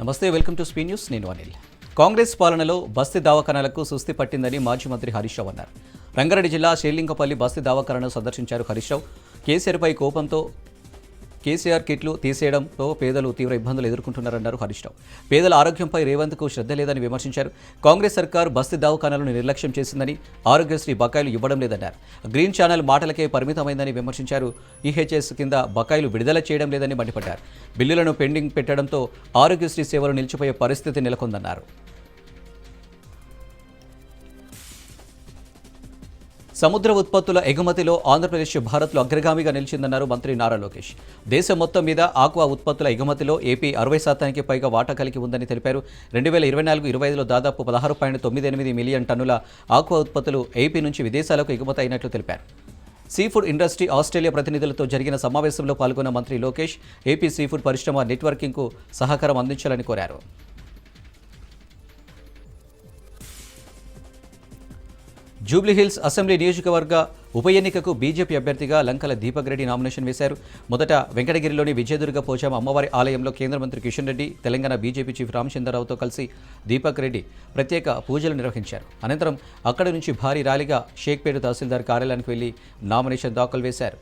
నమస్తే welcome to స్పీ news. నేను అనిల్. కాంగ్రెస్ పాలనలో బస్తీ దవాఖానాలకు సుస్థి పట్టిందని మాజీ మంత్రి హరీష్ రావు అన్నారు. రంగారెడ్డి జిల్లా శ్రీలింగపల్లి బస్తీ దవాఖానాను సందర్శించారు హరీష్ రావు. కేసీఆర్పై కోపంతో కేసీఆర్ కిట్లు తీసేయడంతో పేదలు తీవ్ర ఇబ్బందులు ఎదుర్కొంటున్నారన్నారు హరీష్ రావు. పేదల ఆరోగ్యంపై రేవంత్కు శ్రద్ధ లేదని విమర్శించారు. కాంగ్రెస్ సర్కార్ బస్తీ దవాఖానాలను నిర్లక్ష్యం చేసిందని ఆరోగ్యశ్రీ బకాయిలు ఇవ్వడం లేదన్నారు. గ్రీన్ ఛానల్ మాటలకే పరిమితమైందని విమర్శించారు. ఈహెచ్ఎస్ కింద బకాయిలు విడుదల చేయడం లేదని మండిపడ్డారు. బిల్లులను పెండింగ్ పెట్టడంతో ఆరోగ్యశ్రీ సేవలు నిలిచిపోయే పరిస్థితి నెలకొందన్నారు. సముద్ర ఉత్పత్తుల ఎగుమతిలో ఆంధ్రప్రదేశ్ భారత్లో అగ్రగామిగా నిలిచిందన్నారు మంత్రి నారా లోకేష్. దేశం మొత్తం మీద ఆక్వా ఉత్పత్తుల ఎగుమతిలో ఏపీ అరవై శాతానికి పైగా వాటా కలిగి ఉందని తెలిపారు. రెండు వేల ఇరవై నాలుగు ఇరవై ఐదులో దాదాపు పదహారు పాయింట్ తొమ్మిది ఎనిమిది మిలియన్ టన్నుల ఆక్వా ఉత్పత్తులు ఏపీ నుంచి విదేశాలకు ఎగుమతి అయినట్లు తెలిపారు. సీ ఫుడ్ ఇండస్ట్రీ ఆస్ట్రేలియా ప్రతినిధులతో జరిగిన సమావేశంలో పాల్గొన్న మంత్రి లోకేష్ ఏపీ సీ ఫుడ్ పరిశ్రమ నెట్వర్కింగ్కు సహకారం అందించాలని కోరారు. జూబ్లీహిల్స్ అసెంబ్లీ నియోజకవర్గ ఉప ఎన్నికకు బీజేపీ అభ్యర్థిగా లంకల దీపక్ రెడ్డి నామినేషన్ వేశారు. మొదట వెంకటగిరిలోని విజయదుర్గ పోచామ అమ్మవారి ఆలయంలో కేంద్ర మంత్రి కిషన్ రెడ్డి తెలంగాణ బీజేపీ చీఫ్ రామచంద్రరావుతో కలిసి దీపక్ రెడ్డి ప్రత్యేక పూజలు నిర్వహించారు. అనంతరం అక్కడి నుంచి భారీ ర్యాలీగా షేక్పేట తహసీల్దార్ కార్యాలయానికి వెళ్ళి నామినేషన్ దాఖలు వేశారు.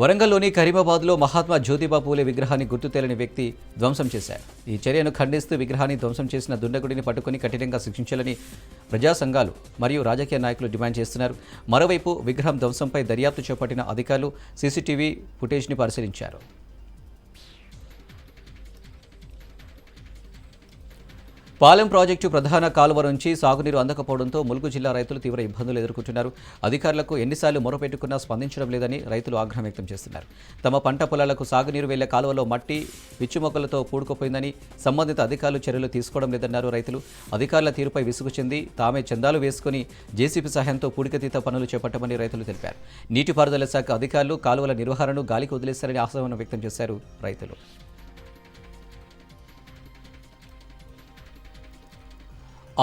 వరంగల్లోని కరీమాబాద్లో మహాత్మా జ్యోతిబా పూలే విగ్రహాన్ని గుర్తు తెలియని వ్యక్తి ధ్వంసం చేశారు. ఈ చర్యను ఖండిస్తూ విగ్రహాన్ని ధ్వంసం చేసిన దుండగుడిని పట్టుకుని కఠినంగా శిక్షించాలని ప్రజా సంఘాలు మరియు రాజకీయ నాయకులు డిమాండ్ చేస్తున్నారు. మరోవైపు విగ్రహం ధ్వంసంపై దర్యాప్తు చేపట్టిన అధికారులు సీసీటీవీ ఫుటేజ్ని పరిశీలించారు. పాలెం ప్రాజెక్టు ప్రధాన కాలువ నుంచి సాగునీరు అందకపోవడంతో ములుగు జిల్లా రైతులు తీవ్ర ఇబ్బందులు ఎదుర్కొంటున్నారు. అధికారులకు ఎన్నిసార్లు మొరపెట్టుకున్నా స్పందించడం లేదని రైతులు ఆగ్రహం వ్యక్తం చేస్తున్నారు. తమ పంట పొలాలకు సాగునీరు వెళ్ళే కాలువలో మట్టి పిచ్చిమొక్కలతో పూడుకుపోయిందని సంబంధిత అధికారులు చర్యలు తీసుకోవడం లేదన్నారు రైతులు. అధికారుల తీరుపై విసుగు చెంది తామే చందాలు వేసుకుని జేసీబీ సహాయంతో పూడికతీత పనులు చేపట్టమని రైతులు తెలిపారు. నీటిపారుదల శాఖ అధికారులు కాలువల నిర్వహణను గాలికి వదిలేశారని ఆశాభావం వ్యక్తం చేశారు రైతులు.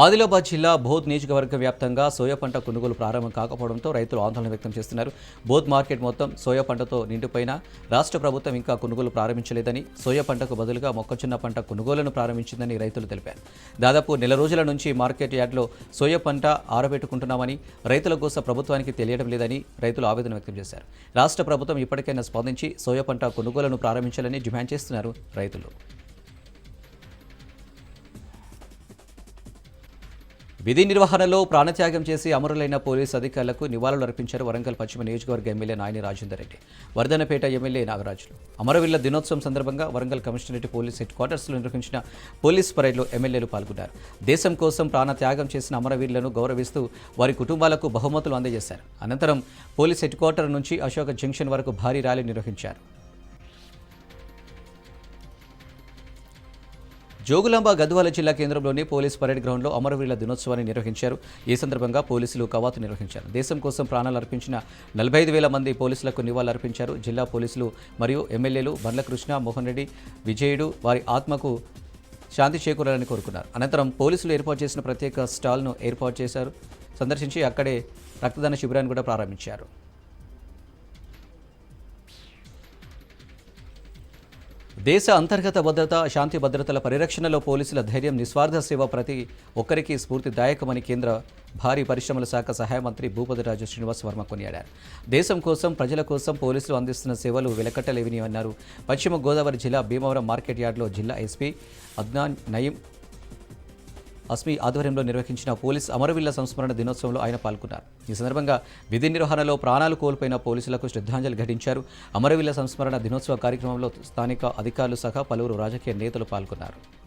ఆదిలాబాద్ జిల్లా బోధ్ నియోజకవర్గ వ్యాప్తంగా సోయా పంట కొనుగోలు ప్రారంభం కాకపోవడంతో రైతులు ఆందోళన వ్యక్తం చేస్తున్నారు. బోధ్ మార్కెట్ మొత్తం సోయా పంటతో నిండిపోయినా రాష్ట్ర ప్రభుత్వం ఇంకా కొనుగోలు ప్రారంభించలేదని సోయా పంటకు బదులుగా మొక్కజొన్న పంట కొనుగోలును ప్రారంభించిందని రైతులు తెలిపారు. దాదాపు నెల రోజుల నుంచి మార్కెట్ యార్డ్లో సోయా పంట ఆరబెట్టుకుంటున్నామని రైతుల కోసం ప్రభుత్వానికి తెలియడం లేదని రైతులు ఆవేదన వ్యక్తం చేశారు. రాష్ట్ర ప్రభుత్వం ఇప్పటికైనా స్పందించి సోయా పంట కొనుగోలును ప్రారంభించాలని డిమాండ్ చేస్తున్నారు రైతులు. విధి నిర్వహణలో ప్రాణత్యాగం చేసి అమరులైన పోలీసు అధికారులకు నివాళులు అర్పించారు వరంగల్ పశ్చిమ నియోజకవర్గ ఎమ్మెల్యే నాయని రాజేందర్ రెడ్డి. వర్ధనపేట ఎమ్మెల్యే నాగరాజులు. అమరవీరుల దినోత్సవం సందర్భంగా వరంగల్ కమిషనరేట్ పోలీస్ హెడ్ క్వార్టర్స్లో నిర్వహించిన పోలీస్ పరేడ్లో ఎమ్మెల్యేలు పాల్గొన్నారు. దేశం కోసం ప్రాణత్యాగం చేసిన అమరవీరులను గౌరవిస్తూ వారి కుటుంబాలకు బహుమతులు అందజేశారు. అనంతరం పోలీస్ హెడ్ క్వార్టర్ నుంచి అశోక జంక్షన్ వరకు భారీ ర్యాలీ నిర్వహించారు. జోగులాంబ గద్వాల జిల్లా కేంద్రంలోని పోలీస్ పరేడ్ గ్రౌండ్లో అమరవీరుల దినోత్సవాన్ని నిర్వహించారు. ఈ సందర్భంగా పోలీసులు కవాతు నిర్వహించారు. దేశం కోసం ప్రాణాలు అర్పించిన నలభై ఐదు వేల మంది పోలీసులకు నివాళులర్పించారు జిల్లా పోలీసులు మరియు ఎమ్మెల్యేలు బండ్ల కృష్ణ మోహన్ రెడ్డి విజయుడు వారి ఆత్మకు శాంతి చేకూరాలని కోరుకున్నారు. అనంతరం పోలీసులు ఏర్పాటు చేసిన ప్రత్యేక స్టాల్ను ఏర్పాటు చేశారు. సందర్శించి అక్కడే రక్తదాన శిబిరాన్ని కూడా ప్రారంభించారు. దేశ అంతర్గత భద్రత శాంతి భద్రతల పరిరక్షణలో పోలీసుల ధైర్యం నిస్వార్థ సేవ ప్రతి ఒక్కరికి స్ఫూర్తిదాయకమని కేంద్ర భారీ పరిశ్రమల శాఖ సహాయ మంత్రి భూపతిరాజు శ్రీనివాస్ వర్మ కొనియాడారు. దేశం కోసం ప్రజల కోసం పోలీసులు అందిస్తున్న సేవలు వెలకట్టలేవని అన్నారు. పశ్చిమ గోదావరి జిల్లా భీమవరం మార్కెట్ యార్డ్లో జిల్లా ఎస్పీ అద్నాన్ నయీం అస్మి ఆధ్వర్యంలో నిర్వహించిన పోలీస్ అమరవిల్ల సంస్మరణ దినోత్సవంలో ఆయన పాల్గొన్నారు. ఈ సందర్భంగా విధి నిర్వహణలో ప్రాణాలు కోల్పోయిన పోలీసులకు శ్రద్ధాంజలి ఘటించారు. అమరవిల్ల సంస్మరణ దినోత్సవ కార్యక్రమంలో స్థానిక అధికారులు సహా పలువురు రాజకీయ నేతలు పాల్గొన్నారు.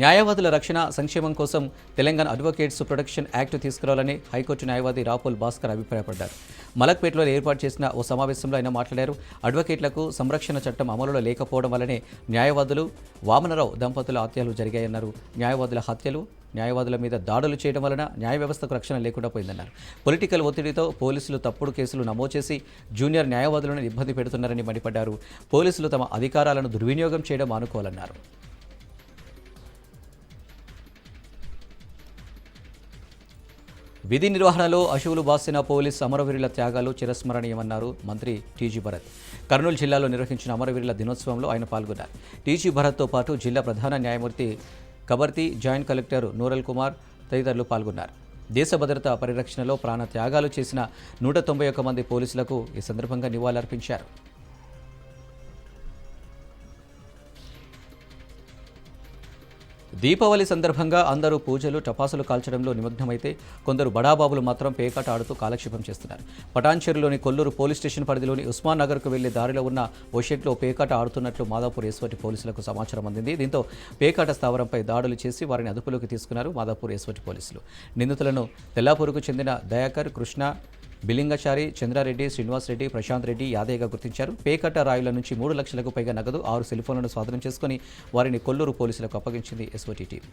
న్యాయవాదుల రక్షణ సంక్షేమం కోసం తెలంగాణ అడ్వకేట్స్ ప్రొటెక్షన్ యాక్ట్ తీసుకురావాలని హైకోర్టు న్యాయవాది రాపుల్ భాస్కర్ అభిప్రాయపడ్డారు. మలక్పేటలో ఏర్పాటు చేసిన ఓ సమావేశంలో ఆయన మాట్లాడారు. అడ్వకేట్లకు సంరక్షణ చట్టం అమలులో లేకపోవడం వల్లనే న్యాయవాదులు వామనరావు దంపతుల హత్యలు జరిగాయన్నారు. న్యాయవాదుల హత్యలు న్యాయవాదుల మీద దాడులు చేయడం వలన న్యాయ వ్యవస్థకు రక్షణ లేకుండా పోయిందన్నారు. పొలిటికల్ ఒత్తిడితో పోలీసులు తప్పుడు కేసులు నమోదు చేసి జూనియర్ న్యాయవాదులను ఇబ్బంది పెడుతున్నారని మండిపడ్డారు. పోలీసులు తమ అధికారాలను దుర్వినియోగం చేయడం మానుకోవాలన్నారు విధి నిర్వహణలో అశువులు బాసిన పోలీస్ అమరవీరుల త్యాగాలు చిరస్మరణీయమన్నారు మంత్రి టీజీ భరత్. కర్నూలు జిల్లాలో నిర్వహించిన అమరవీరుల దినోత్సవంలో ఆయన పాల్గొన్నారు. టీజీ భరత్తో పాటు జిల్లా ప్రధాన న్యాయమూర్తి కబర్తి జాయింట్ కలెక్టర్ నూరల్ కుమార్ తదితరులు పాల్గొన్నారు. దేశ భద్రత పరిరక్షణలో ప్రాణ త్యాగాలు చేసిన నూట తొంభై ఒక్క మంది పోలీసులకు ఈ సందర్భంగా నివాళులర్పించారు. దీపావళి సందర్భంగా అందరూ పూజలు టపాసులు కాల్చడంలో నిమగ్నమైతే కొందరు బడాబాబులు మాత్రం పేకాట ఆడుతూ కాలక్షేపం చేస్తున్నారు. పటాన్చేరులోని కొల్లూరు పోలీస్ స్టేషన్ పరిధిలోని ఉస్మాన్ నగర్కు వెళ్ళే దారిలో ఉన్న ఓ షెడ్లో పేకాట ఆడుతున్నట్లు మాదాపూర్ ఎస్వటి పోలీసులకు సమాచారం అందింది. దీంతో పేకాట స్థావరంపై దాడులు చేసి వారిని అదుపులోకి తీసుకున్నారు మాదాపూర్ ఎస్వటి పోలీసులు. నిందితులను తెల్లాపూర్కు చెందిన దయాకర్ కృష్ణ బిలింగచారి చంద్రారెడ్డి శ్రీనివాసరెడ్డి ప్రశాంత్ రెడ్డి యాదయ్యగా గుర్తించారు. పేకట్ట రాయుల నుంచి మూడు లక్షలకు పైగా నగదు ఆరు సెల్ఫోన్లను స్వాధీనం చేసుకుని వారిని కొల్లూరు పోలీసులకు అప్పగించింది SOT team.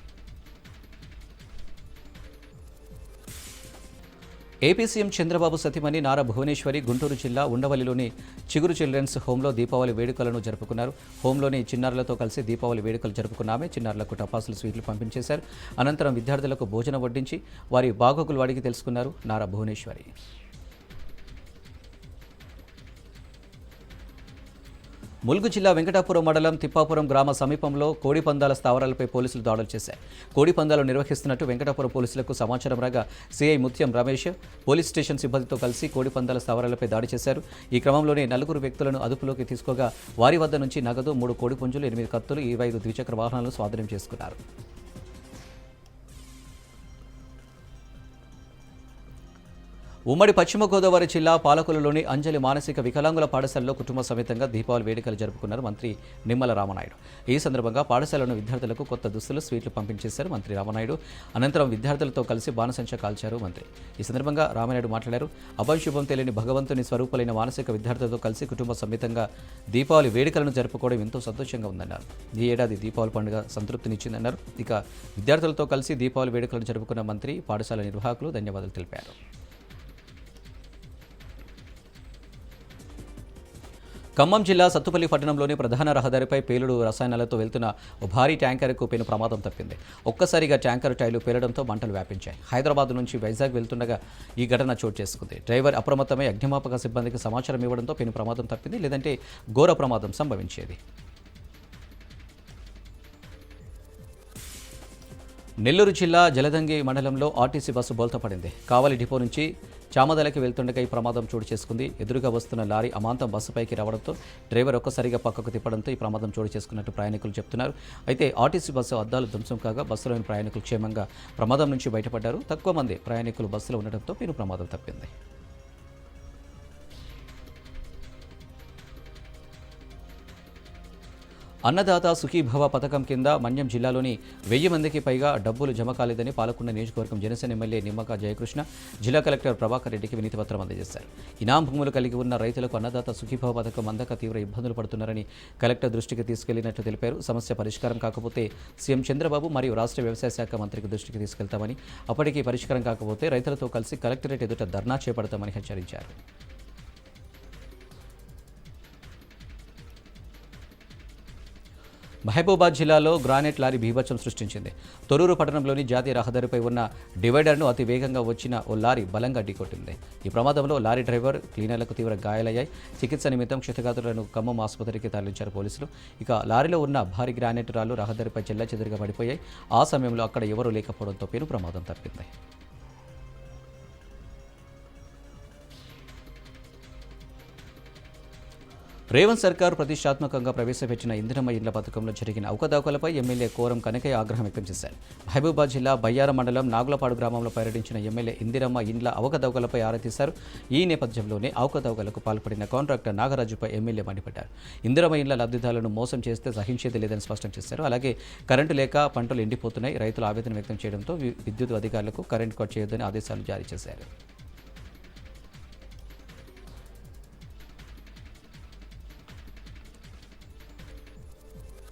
AP CM Chandrababu సతీమణి నారా భువనేశ్వరి గుంటూరు జిల్లా ఉండవల్లిలోని చిగురు చిల్డ్రన్స్ హోంలో దీపావళి వేడుకలను జరుపుకున్నారు. హోంలోని చిన్నారులతో కలిసి దీపావళి వేడుకలు జరుపుకున్నామే చిన్నారులకు టపాసులు స్వీట్లు పంపించేశారు. అనంతరం విద్యార్థులకు భోజనం వడ్డించి వారి బాగోగులు వాడికి తెలుసుకున్నారు నారా భువనేశ్వరి. ములుగు జిల్లా వెంకటాపురం మండలం తిప్పాపురం గ్రామ సమీపంలో కోడిపందాల స్థావరాలపై పోలీసులు దాడులు చేశారు. కోడిపందాలు నిర్వహిస్తున్నట్టు వెంకటాపురం పోలీసులకు సమాచారం రాగా CI Mutyam Ramesh police station సిబ్బందితో కలిసి కోడిపందాల స్థావరాలపై దాడి చేశారు. ఈ క్రమంలోనే నలుగురు వ్యక్తులను అదుపులోకి తీసుకోగా వారి వద్ద నుంచి నగదు మూడు కోడిపుంజులు ఎనిమిది కత్తులు ఇరవై ఐదు ద్విచక్ర వాహనాలను స్వాధీనం చేసుకున్నారు. ఉమ్మడి పశ్చిమ గోదావరి జిల్లా పాలకులలోని అంజలి మానసిక వికలాంగుల పాఠశాలలో కుటుంబ సమేతంగా దీపావళి వేడుకలు జరుపుకున్నారు మంత్రి నిమ్మల రామనాయుడు. ఈ సందర్భంగా పాఠశాలను విద్యార్థులకు కొత్త దుస్తులు స్వీట్లు పంపించేశారు మంత్రి రామనాయుడు. అనంతరం విద్యార్థులతో కలిసి బాణసంచ కాల్చారు మంత్రి. ఈ సందర్భంగా రామనాయుడు మాట్లాడారు. అభంశుభం తెలియని భగవంతుని స్వరూపులైన మానసిక విద్యార్థులతో కలిసి కుటుంబ సమేతంగా దీపావళి వేడుకలను జరుపుకోవడం ఎంతో సంతోషంగా ఉందన్నారు. ఈ ఏడాది దీపావళి పండుగ సంతృప్తినిచ్చిందన్నారు. ఇక విద్యార్థులతో కలిసి దీపావళి వేడుకలను జరుపుకున్న మంత్రి పాఠశాల నిర్వాహకులు ధన్యవాదాలు తెలిపారు. ఖమ్మం జిల్లా సత్తుపల్లి పట్టణంలోని ప్రధాన రహదారిపై పేలుడు రసాయనాలతో వెళ్తున్న ఓ భారీ ట్యాంకర్కు పెను ప్రమాదం తప్పింది. ఒక్కసారిగా ట్యాంకర్ టైర్లు పేలడంతో మంటలు వ్యాపించాయి. హైదరాబాద్ నుంచి వైజాగ్ వెళ్తుండగా ఈ ఘటన చోటు చేసుకుంది. డ్రైవర్ అప్రమత్తమై అగ్నిమాపక సిబ్బందికి సమాచారం ఇవ్వడంతో పెను ప్రమాదం తప్పింది. లేదంటే ఘోర ప్రమాదం సంభవించేది. నెల్లూరు జిల్లా జలదంగి మండలంలో ఆర్టీసీ బస్సు బోల్తపడింది కావలి డిపో నుంచి చామదలకి వెళ్తుండగా ఈ ప్రమాదం చోటు చేసుకుంది. ఎదురుగా వస్తున్న లారీ అమాంతం బస్సుపైకి రావడంతో డ్రైవర్ ఒక్కసారిగా పక్కకు తిప్పడంతో ఈ ప్రమాదం చోటు చేసుకున్నట్టు ప్రయాణికులు చెప్తున్నారు. అయితే ఆర్టీసీ బస్సు అద్దాలు ధ్వంసం కాగా బస్సులోని ప్రయాణికులు క్షేమంగా ప్రమాదం నుంచి బయటపడ్డారు. తక్కువ మంది ప్రయాణికులు బస్సులో ఉండటంతో పేరు ప్రమాదం తప్పింది. అన్నదాత సుఖీభవ పథకం కింద మన్యం జిల్లాలోని వెయ్యి మందికి పైగా డబ్బులు జమ కాలేదని పాలకొండ నియోజకవర్గం జనసేన ఎమ్మెల్యే నిమ్మక జయకృష్ణ జిల్లా కలెక్టర్ ప్రభాకర్ రెడ్డికి వినతి పత్రం అందజేశారు. ఇనాం భూములు కలిగి ఉన్న రైతులకు అన్నదాత సుఖీభవ పథకం అందక తీవ్ర ఇబ్బందులు పడుతున్నారని కలెక్టర్ దృష్టికి తీసుకెళ్ళినట్లు తెలిపారు. సమస్య పరిష్కారం కాకపోతే సీఎం చంద్రబాబు మరియు రాష్ట్ర వ్యవసాయ శాఖ మంత్రికి దృష్టికి తీసుకెళ్తామని అప్పటికీ పరిష్కారం కాకపోతే రైతులతో కలిసి కలెక్టరేట్ ఎదుట ధర్నా చేపడతామని హెచ్చరించారు. మహబూబాద్ జిల్లాలో గ్రానైట్ లారీ బీభత్సం సృష్టించింది. తొరూరు పట్టణంలోని జాతీయ రహదారిపై ఉన్న డివైడర్ను అతి వేగంగా వచ్చిన ఓ లారీ బలంగా ఢీకొట్టింది. ఈ ప్రమాదంలో లారీ డ్రైవర్ క్లీనర్లకు తీవ్ర గాయాలయ్యాయి. చికిత్స నిమిత్తం క్షతగాతులను ఖమ్మం ఆసుపత్రికి తరలించారు పోలీసులు. ఇక లారీలో ఉన్న భారీ గ్రానైట్ రాళ్ళు రహదారిపై చెల్లాచెదురుగా పడిపోయాయి. ఆ సమయంలో అక్కడ ఎవరూ లేకపోవడంతో పేరు ప్రమాదం తప్పింది. రేవంత్ సర్కార్ ప్రతిష్టాత్మకంగా ప్రవేశపెట్టిన ఇందిరమ్మ ఇండ్ల పథకంలో జరిగిన అవకతవకలపై ఎమ్మెల్యే కోరం కనకయ్య ఆగ్రహం వ్యక్తం చేశారు. మహబూబాద్ జిల్లా బయ్యార మండలం నాగులపాడు గ్రామంలో పర్యటించిన ఎమ్మెల్యే ఇందిరమ్మ ఇండ్ల అవకతవకలపై ఆరా తీశారు. ఈ నేపథ్యంలోనే అవకతవకలకు పాల్పడిన కాంట్రాక్టర్ నాగరాజుపై ఎమ్మెల్యే మండిపడ్డారు. ఇందిరమ్మ ఇండ్ల లబ్ధిదారులను మోసం చేస్తే సహించేది లేదని స్పష్టం చేశారు. అలాగే కరెంటు లేక పంటలు ఎండిపోతున్నాయి. రైతులు ఆవేదన వ్యక్తం చేయడంతో విద్యుత్ అధికారులకు కరెంట్ కట్ చేయొద్దని ఆదేశాలు జారీ చేశారు.